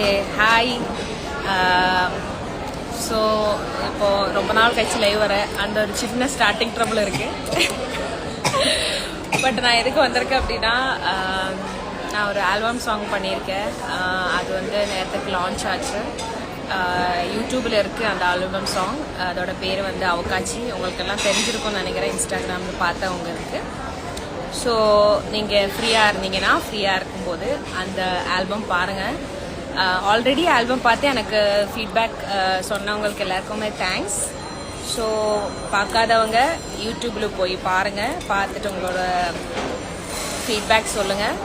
Okay hi so இப்போ ரொம்ப நாள் கழிச்சு லைவ் வர அந்த ஒரு சின்ன ஸ்டார்டிங் ட்ரபிள் இருக்கு பட் நான் எதுக்கு வந்திருக்கேன் அப்படின்னா நான் ஒரு ஆல்பம் சாங் பண்ணியிருக்கேன் அது வந்து நேரத்துக்கு லான்ச் ஆச்சு யூடியூப்பில் இருக்குது அந்த ஆல்பம் சாங் அதோட பேர் வந்து அவகாச்சி உங்களுக்கெல்லாம் தெரிஞ்சிருக்கும்னு நினைக்கிறேன் இன்ஸ்டாகிராமில் பார்த்தவங்க இருக்குது ஸோ நீங்கள் ஃப்ரீயாக இருந்தீங்கன்னா ஃப்ரீயாக இருக்கும்போது அந்த ஆல்பம் பாருங்கள் ஆல்ரெடி ஆல்பம் பார்த்து எனக்கு ஃபீட்பேக் சொன்னவங்களுக்கு எல்லாருக்குமே தேங்க்ஸ் ஸோ பார்க்காதவங்க யூடியூப்பில் போய் பாருங்கள் பார்த்துட்டு உங்களோட ஃபீட்பேக் சொல்லுங்கள்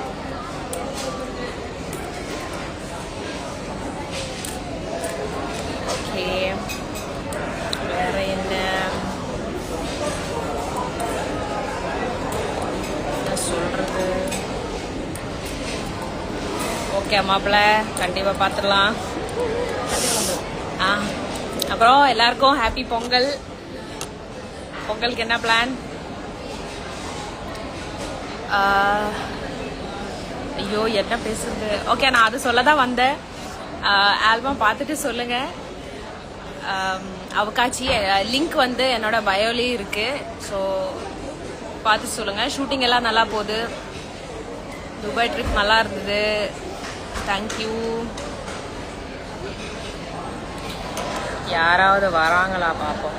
ஓகே வேற என்ன என்ன சொல்றது ஓகே மாப்பிள்ள கண்டிப்பா பார்த்துடலாம் ஆ அப்புறம் எல்லாருக்கும் ஹாப்பி பொங்கல். பொங்கலுக்கு என்ன பிளான் ஐயோ என்ன பேசுறது? ஓகே நான் அது சொல்ல தான் வந்தேன் ஆல்பம் பார்த்துட்டு சொல்லுங்க. ஆம், லிங்க் வந்து என்னோட பயோலி இருக்கு. ஸோ பார்த்து சொல்லுங்க. ஷூட்டிங் எல்லாம் நல்லா போகுது. துபாய் ட்ரிப் நல்லா இருந்தது. தேங்க்யூ யாராவது வராங்களா பார்ப்போம்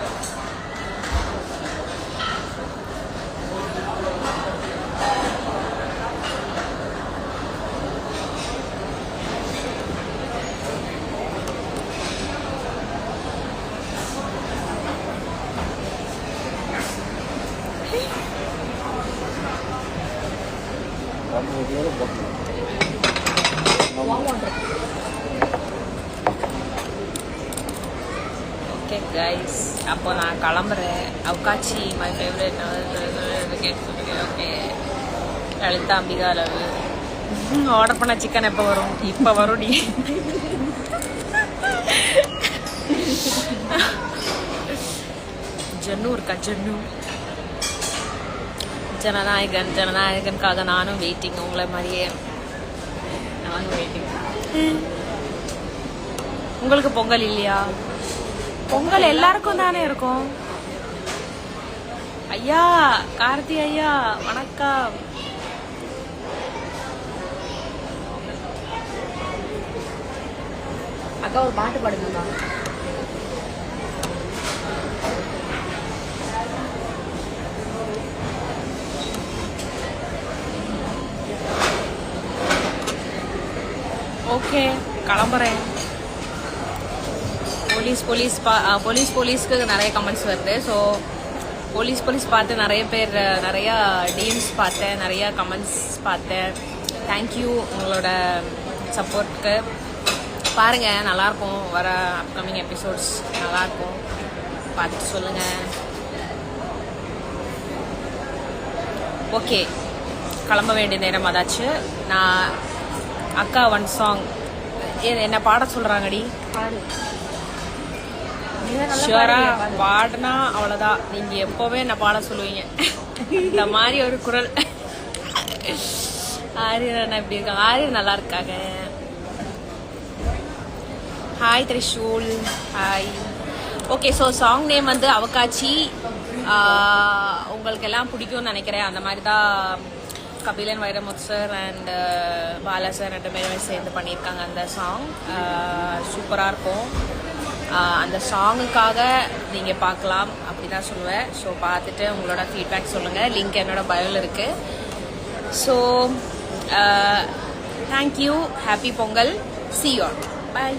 Okay guys அப்போ நான் கிளம்புறேன். அவகாச்சி my favourite okay Lalitha Ambika love order பண்ண சிக்கன் எப்போ வரும்? இப்போ வரும் நீ. ஜன்னு இருக்கா? ஜன்னு. ஜனநாயகன் ஜனநாயகனுக்காக நானும் வெயிட்டிங் உங்களை மாதிரியே. நானும் வெயிட்டிங் உங்களுக்கு பொங்கல் இல்லையா? பொங்கல் எல்லாருக்கும் தானே இருக்கும். ஐயா கார்த்தி ஐயா வணக்கம். அக்கா ஒரு பாட்டு பாடுங்கக்கா ஓகே கிளம்புறேன். போலீஸ் போலீஸ் பா போலீஸ் போலீஸ்க்கு நிறைய கமெண்ட்ஸ் வருது. ஸோ போலீஸ் போலீஸ் பார்த்து நிறைய பேர் நிறையா நிறைய டீம்ஸ் பார்த்தேன் நிறைய கமெண்ட்ஸ் பார்த்தேன். தேங்க்யூ உங்களோட சப்போர்ட்க்கு பாருங்க நல்லாயிருக்கும். வர அப்கமிங் எபிசோட்ஸ் நல்லாயிருக்கும். பார்த்துட்டு சொல்லுங்கள் ஓகே கிளம்ப வேண்டிய நேரம் அதாச்சு நான் அக்கா ஒன் சாங் என்ன பாட நீங்க நல்லா ஷுவரா. பாடினா அவ்வளோதான் நீங்கள் எப்போவே என்ன பாட சொல்லுவீங்க? இந்த மாதிரி ஒரு குரல். ஆரியர் அண்ணா எப்படி இருக்காங்க? ஆரியர் நல்லா இருக்காங்க. Hi Trishul. Hi okay so song name வந்து அவகாச்சி. ஆஹ், உங்களுக்கு எல்லாம் பிடிக்கும்னு நினைக்கிறேன். அந்த மாதிரி தான் Kabilan Vairamuthu sir and uh, Bala sir ரெண்டு பேருமே சேர்ந்து பண்ணியிருக்காங்க அந்த சாங் uh, சூப்பராக இருக்கும். Uh, அந்த சாங்குக்காக நீங்கள் பார்க்கலாம் அப்படி தான் சொல்லுவேன். ஸோ பார்த்துட்டு உங்களோட ஃபீட்பேக் சொல்லுங்கள் லிங்க் என்னோட பயோவில் இருக்குது so thank you happy Pongal see you bye